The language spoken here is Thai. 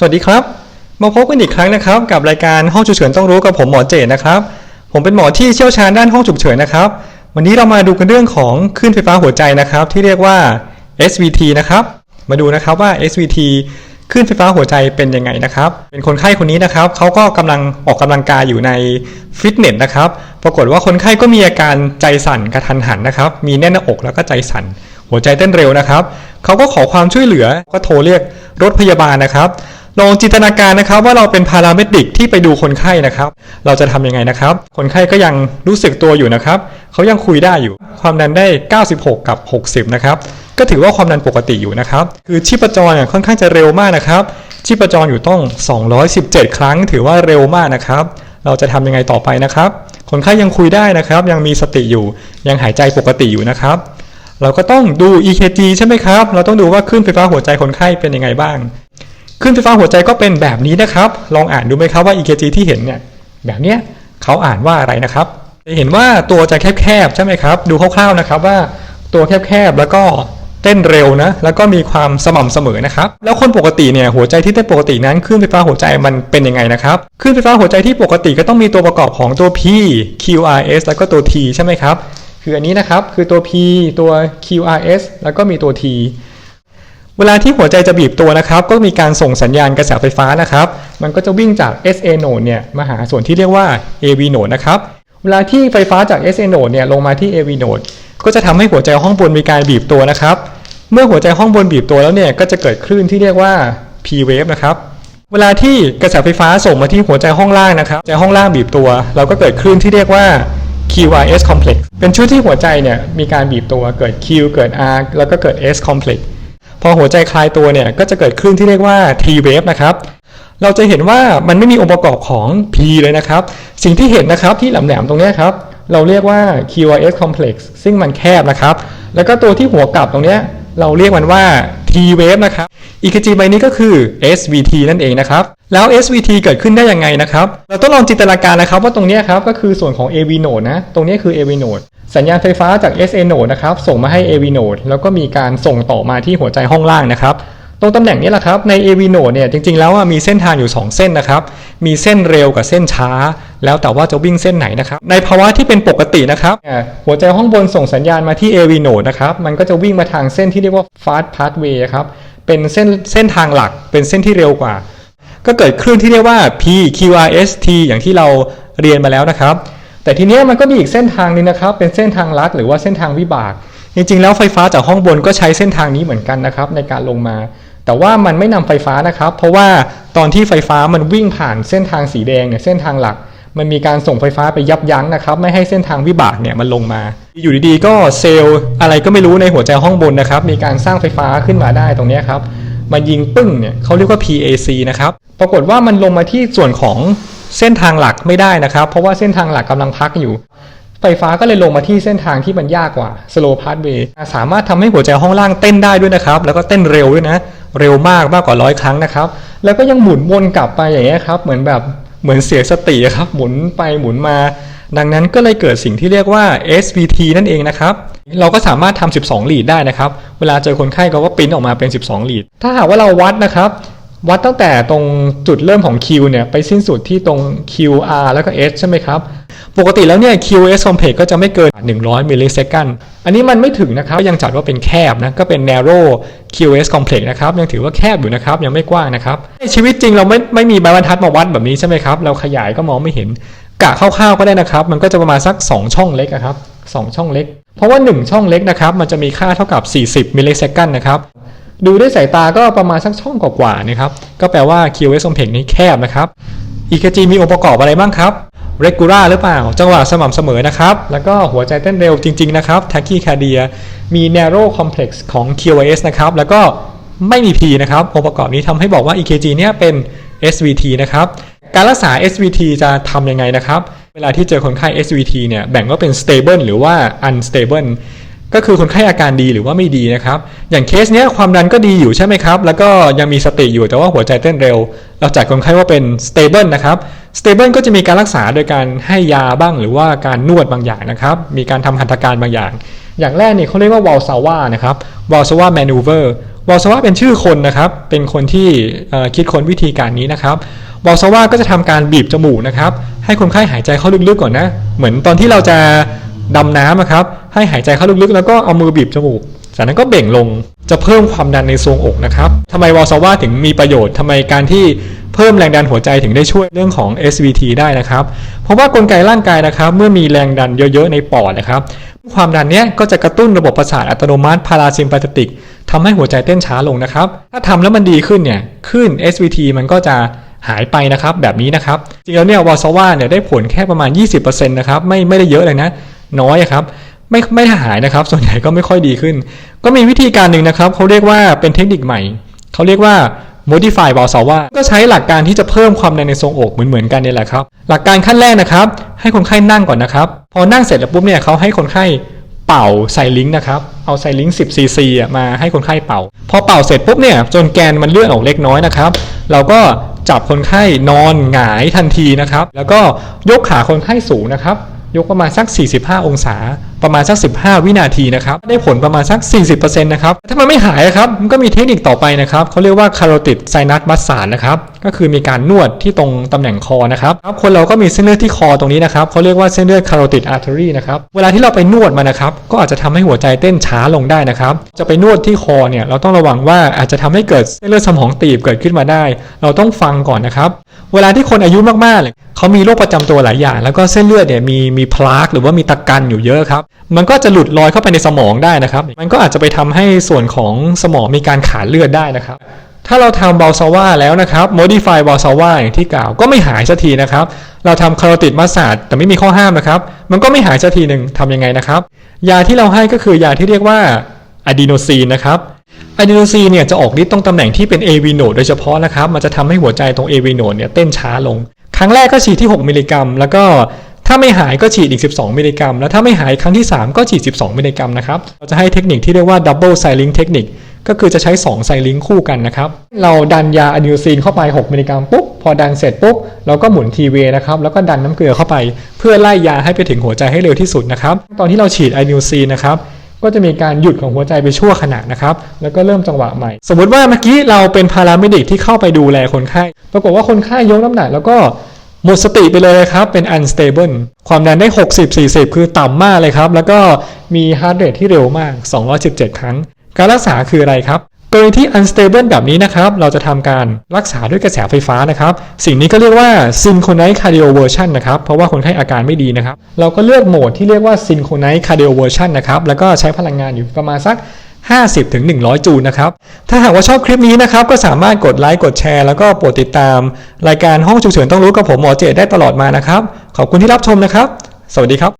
สวัสดีครับ มาพบกันอีกครั้งนะครับ กับรายการห้องฉุกเฉินต้องรู้กับผมหมอเจตนะครับ ผมเป็นหมอที่เชี่ยวชาญด้านห้องฉุกเฉินนะครับ วันนี้เรามาดูกันเรื่องของคลื่นไฟฟ้าหัวใจนะครับ ที่เรียกว่า SVT นะครับ มาดูนะครับว่า SVT คลื่นไฟฟ้าหัวใจเป็นยังไงนะครับ เป็นคนไข้คนนี้นะครับเขาก็กำลังออกกำลังกายอยู่ในฟิตเนสนะครับ ปรากฏว่าคนไข้ก็มีอาการใจสั่นกระทันหันนะครับ มีแน่นหน้าอกแล้วก็ใจสั่น หัวใจเต้นเร็วนะครับเขาก็ขอความช่วยเหลือก็โทรเรียกรถพยาบาลนะครับ ลองจินตนาการนะครับว่าเราเป็นพาราเมดิกที่ไปดูคนไข้นะครับ เราจะทำยังไงนะครับ คนไข้ก็ยังรู้สึกตัวอยู่นะครับ เขายังคุยได้อยู่ ความดันได้ 96 กับ 60 นะครับ ก็ถือว่าความดันปกติอยู่นะครับ คือชีพจรเนี่ยค่อนข้างจะเร็วมากนะครับ ชีพจรอยู่ต้อง 217 ครั้ง ถือว่าเร็วมากนะครับ เราจะทำยังไงต่อไปนะครับ คนไข้ยังคุยได้นะครับ ยังมีสติอยู่ ยังหายใจปกติอยู่นะครับเราก็ต้องดู EKG ใช่ไหมครับ เราต้องดูว่าคลื่นไฟฟ้าหัวใจคนไข้เป็นยังไงบ้าง คลื่นไฟฟ้าหัวใจก็เป็นแบบนี้นะครับ ลองอ่านดูไหมครับว่า EKG ที่เห็นเนี่ยแบบเนี้ยเขาอ่านว่าอะไรนะครับจะเห็นว่าตัวจะแคบๆใช่ไหมครับ ดูคร่าวๆนะครับว่าตัวแคบๆแล้วก็เต้นเร็วนะแล้วก็มีความสม่ำเสมอนะครับ แล้วคนปกติเนี่ยหัวใจที่เต้นปกตินั้นคลื่นไฟฟ้าหัวใจมันเป็นยังไงนะครับคลื่นไฟฟ้าหัวใจที่ปกติก็ต้องมีตัวประกอบของตัว P QRS แล้วก็ตัว T ใช่ไหมครับ คืออันนี้นะครับคือตัว P ตัว QRS แล้วก็มีตัว T เวลาที่หัวใจจะบีบตัวนะครับ ก็มีการส่งสัญญาณกระแสไฟฟ้านะครับ มันก็จะวิ่งจาก SA node เนี่ยมาหาส่วนที่เรียกว่า AV node นะครับ เวลาที่ไฟฟ้าจาก SA node เนี่ยลงมาที่ AV node ก็จะทำให้หัวใจห้องบนมีการบีบตัวนะครับ เมื่อหัวใจห้องบนบีบตัวแล้วเนี่ยก็จะเกิดคลื่นที่เรียกว่า P wave นะครับ เวลาที่กระแสไฟฟ้าส่งมาที่หัวใจห้องล่างนะครับใจห้องล่างบีบตัว เราก็เกิดคลื่นที่เรียกว่า QRS complex เป็นช่วงที่หัวใจเนี่ยมีการบีบตัวเกิด Q เกิด R แล้วก็เกิด S complex พอหัวใจคลายตัวเนี่ยก็จะเกิดคลื่นที่เรียกว่า T wave นะครับเราจะเห็นว่ามันไม่มีองค์ประกอบของ P เลยนะครับ สิ่งที่เห็นนะครับที่แหลมๆตรงเนี้ยครับ เราเรียกว่า QRS complex ซึ่งมันแคบนะครับ แล้วก็ตัวที่หัวกลับตรงเนี้ยเราเรียกมันว่า T wave นะครับ EKG ใบนี้ก็คือ SVT นั่นเองนะครับ แล้ว SVT เกิดขึ้นได้ยังไงนะครับ เราต้องลองจินตนาการนะครับว่าตรงเนี้ยครับก็คือส่วนของ AV node นะ ตรงเนี้ยคือ AV node สัญญาณไฟฟ้าจาก SA node นะครับส่งมาให้ AV node แล้วก็มีการส่งต่อมาที่หัวใจห้องล่างนะครับตรงตำแหน่งนี้แหละครับใน AV node เนี่ยจริงๆแล้วอะมีเส้นทางอยู่ 2 เส้นนะครับมีเส้นเร็วกับเส้นช้า แล้วแต่ว่าจะวิ่งเส้นไหนนะครับในภาวะที่เป็นปกตินะครับหัวใจห้องบนส่งสัญญาณมาที่ AV node นะครับมันก็จะวิ่งมาทางเส้นที่เรียกว่า fast pathway ครับเป็นเส้นเส้นทางหลักเป็นเส้นที่เร็วกว่า ก็เกิดคลื่นที่เรียกว่า P QRS T อย่างที่เราเรียนมาแล้วนะครับ แต่ทีเนี้ยมันก็มีอีกเส้นทางนึงนะครับ เป็นเส้นทางลัดหรือว่าเส้นทางวิบาก จริงๆ แล้วไฟฟ้าจากห้องบนก็ใช้เส้นทางนี้เหมือนกันนะครับในการลงมา แต่ว่ามันไม่นำไฟฟ้านะครับ เพราะว่าตอนที่ไฟฟ้ามันวิ่งผ่านเส้นทางสีแดงเนี่ยเส้นทางหลัก มันมีการส่งไฟฟ้าไปยับยั้งนะครับ ไม่ให้เส้นทางวิบากเนี่ยมันลงมา อยู่ดีๆ ก็เซลล์อะไรก็ไม่รู้ในหัวใจห้องบนนะครับ มีการสร้างไฟฟ้าขึ้นมาได้ตรงเนี้ยครับมายิงปึ้งเนี่ยเขาเรียกว่า PAC นะครับ ปรากฏว่ามันลงมาที่ส่วนของ เส้นทางหลักไม่ได้นะครับ เพราะว่าเส้นทางหลักกำลังพักอยู่ ไฟฟ้าก็เลยลงมาที่เส้นทางที่มันยากกว่า slow pathway สามารถทำให้หัวใจห้องล่างเต้นได้ด้วยนะครับ แล้วก็เต้นเร็วด้วยนะ เร็วมากมากกว่าร้อยครั้งนะครับ แล้วก็ยังหมุนวนกลับไปอย่างเงี้ยครับ เหมือนแบบเหมือนเสียสติครับ หมุนไปหมุนมา ดังนั้นก็เลยเกิดสิ่งที่เรียกว่า SVT นั่นเองนะครับ เราก็สามารถทำ12 ลีดได้นะครับ เวลาเจอคนไข้เขาก็ปิ้นออกมาเป็น 12 ลีด ถ้าหากว่าเราวัดนะครับ วัดตั้งแต่ตรงจุดเริ่มของ Q เนี่ยไปสิ้นสุดที่ตรง QR แล้วก็ S ใช่ไหมครับ ปกติแล้วเนี่ย QS complex ก็จะไม่เกิน 100มิลลิเซคันอันนี้มันไม่ถึงนะครับยังจัดว่าเป็นแคบนะก็เป็น narrow QS complex นะครับยังถือว่าแคบอยู่นะครับยังไม่กว้างนะครับในชีวิตจริงเราไม่ไม่มีใบบรรทัดมาวัดแบบนี้ใช่ไหมครับเราขยายก็มองไม่เห็นกะคร่าวๆก็ได้นะครับ มันก็จะประมาณสัก 2 ช่องเล็กอะครับ2ช่องเล็ก เพราะว่า 1 ช่องเล็กนะครับมันจะมีค่าเท่ากับ 40มิลลิเซคันนะครับ ดูด้วยสายตาก็ประมาณสักช่องกว่าๆนะครับ ก็แปลว่า QS complex นี้แคบนะครับ EKG มีองค์ประกอบอะไรบ้างครับ regular หรือเปล่า จังหวะสม่ำเสมอนะครับ แล้วก็หัวใจเต้นเร็วจริง ๆ นะครับ tachycardia มี narrow complex ของ QRS นะครับ แล้วก็ไม่มี P นะครับ องค์ประกอบนี้ทำให้บอกว่า EKG เนี่ยเป็น SVT นะครับ การรักษา SVT จะทำยังไงนะครับ เวลาที่เจอคนไข้ SVT เนี่ย แบ่งว่าเป็น stable หรือว่า unstable ก็คือคนไข้อาการดีหรือว่าไม่ดีนะครับ อย่างเคสเนี้ยความดันก็ดีอยู่ใช่ไหมครับ แล้วก็ยังมีสติอยู่แต่ว่าหัวใจเต้นเร็ว เราจัดคนไข้ว่าเป็น stable นะครับ stable ก็จะมีการรักษาโดยการให้ยาบ้างหรือว่าการนวดบางอย่างนะครับ มีการทำหัตถการบางอย่าง อย่างแรกเนี่ยเขาเรียกว่า Valsalva นะครับ Valsalva maneuver วอลซาว่าเป็นชื่อคนนะครับ เป็นคนที่คิดค้นวิธีการนี้นะครับวอลซาว่าก็จะทำการบีบจมูกนะครับ ให้คนไข้หายใจเข้าลึกๆก่อนนะ เหมือนตอนที่เราจะ ดำน้ำอะครับ ให้หายใจเข้าลึกๆ แล้วก็เอามือบีบจมูก จากนั้นก็เบ่งลง จะเพิ่มความดันในทรวงอกนะครับทำไมวอลซาว่าถึงมีประโยชน์ทำไมการที่เพิ่มแรงดันหัวใจถึงได้ช่วยเรื่องของ SVT ได้นะครับ เพราะว่ากลไกร่างกายนะครับ เมื่อมีแรงดันเยอะๆในปอดนะครับ ความดันเนี้ยก็จะกระตุ้นระบบประสาทอัตโนมัติพาราซิมพาตติกทำให้หัวใจเต้นช้าลงนะครับ ถ้าทำแล้วมันดีขึ้นเนี่ยขึ้น SVT มันก็จะหายไปนะครับแบบนี้นะครับ จริงแล้วเนี่ยวอลซาว่าเนี่ยได้ผลแค่ประมาณ 20%นะครับไม่ไม่ได้เยอะเลยนะ น้อยครับไม่ไม่หายนะครับ ส่วนใหญ่ก็ไม่ค่อยดีขึ้น ก็มีวิธีการหนึ่งนะครับเขาเรียกว่าเป็นเทคนิคใหม่เขาเรียกว่า modify b a l s a w a ก็ใช้หลักการที่จะเพิ่มความดันในทรงอกเหมือนๆกันนี่แหละครับ หลักการขั้นแรกนะครับ ให้คนไข้นั่งก่อนนะครับ พอนั่งเสร็จแล้วปุ๊บเนี่ยเขาให้คนไข้เป่าไซลิงค์นะครับเอาไซลิงค์10ซีซีมาให้คนไข้เป่า พอเป่าเสร็จปุ๊บเนี่ยจนแกนมันเลื่อนออกเล็กน้อยนะครับ เราก็จับคนไข้นอนหงายทันทีนะครับ แล้วก็ยกขาคนไข้สูงนะครับ ยกประมาณสัก 45 องศา ประมาณสัก 15 วินาทีนะครับ ได้ผลประมาณสัก 40%นะครับ ถ้ามันไม่หายครับ มันก็มีเทคนิคต่อไปนะครับ เขาเรียกว่า carotid sinus massage นะครับ ก็คือมีการนวดที่ตรงตำแหน่งคอนะครับครับ คนเราก็มีเส้นเลือดที่คอตรงนี้นะครับ เขาเรียกว่าเส้นเลือด carotid artery นะครับ เวลาที่เราไปนวดมานะครับ ก็อาจจะทำให้หัวใจเต้นช้าลงได้นะครับ จะไปนวดที่คอเนี่ย เราต้องระวังว่าอาจจะทำให้เกิดเส้นเลือดสมองตีบเกิดขึ้นมาได้ เราต้องฟังก่อนนะครับ เวลาที่คนอายุมากๆ เขามีโรคประจำตัวหลายอย่าง แล้วก็เส้นเลือดเนี่ยมีมีพลากหรือว่ามีตะกันอยู่เยอะครับ มันก็จะหลุดลอยเข้าไปในสมองได้นะครับ มันก็อาจจะไปทำให้ส่วนของสมองมีการขาดเลือดได้นะครับ ถ้าเราทำบอลซาว่าแล้วนะครับ modify บอลซาว่าอย่างที่กล่าวก็ไม่หายสักทีนะครับ เราทำคาร์ติดมาสาดแต่ไม่มีข้อห้ามนะครับ มันก็ไม่หายสักทีหนึ่งทำยังไงนะครับ ยาที่เราให้ก็คือยาที่เรียกว่าอะดีโนซีนนะครับอะดีโนซีนเนี่ยจะออกฤทธิ์ตรงตำแหน่งที่เป็น AV node โดยเฉพาะนะครับ มันจะทำให้หัวใจตรง AV node เนี่ยเต้นช้าลง ครั้งแรกก็ฉีดที่ 6 มิลลิกรัม แล้วก็ถ้าไม่หายก็ฉีดอีก 12 มิลลิกรัม แล้วถ้าไม่หายครั้งที่ 3 ก็ฉีด 12 มิลลิกรัมนะครับ เราจะให้เทคนิคที่เรียกว่า double siling technique ก็คือจะใช้ 2 ไซลิงคู่กันนะครับ เราดันยาอะดีโนซีนเข้าไป 6 มิลลิกรัมปุ๊บ พอดันเสร็จปุ๊บ เราก็หมุนทีเวนะครับ แล้วก็ดันน้ำเกลือเข้าไป เพื่อไล่ยาให้ไปถึงหัวใจให้เร็วที่สุดนะครับ ตอนที่เราฉีดอะดีโนซีนนะครับ ก็จะมีการหยุดของหัวใจไปชั่วขณะนะครับ แล้วก็เริ่มจังหวะใหม่ สมมติว่าเมื่อกี้เราเป็นพาราเมดิกที่เข้าไปดูแลคนไข้ ปรากฏว่าคนไข้ยกน้ำหนักแล้วก็ หมดสติไปเลยครับ เป็น unstable ความดันได้ 60 40 คือต่ำมากเลยครับ แล้วก็มี heart rate ที่เร็วมาก 217 ครั้ง การรักษาคืออะไรครับกรณีที่ unstable แบบนี้นะครับ เราจะทำการรักษาด้วยกระแสไฟฟ้านะครับ สิ่งนี้ก็เรียกว่า synchronized cardioversion นะครับ เพราะว่าคนไข้อาการไม่ดีนะครับ เราก็เลือกโหมดที่เรียกว่า synchronized cardioversion นะครับ แล้วก็ใช้พลังงานอยู่ประมาณสัก 50ถึง100จูนนะครับ ถ้าหากว่าชอบคลิปนี้นะครับ ก็สามารถกดไลค์ กดแชร์ แล้วก็โปรดติดตาม รายการห้องฉุกเฉินต้องรู้กับผมหมอเจตได้ตลอดมานะครับ ขอบคุณที่รับชมนะครับ สวัสดีครับ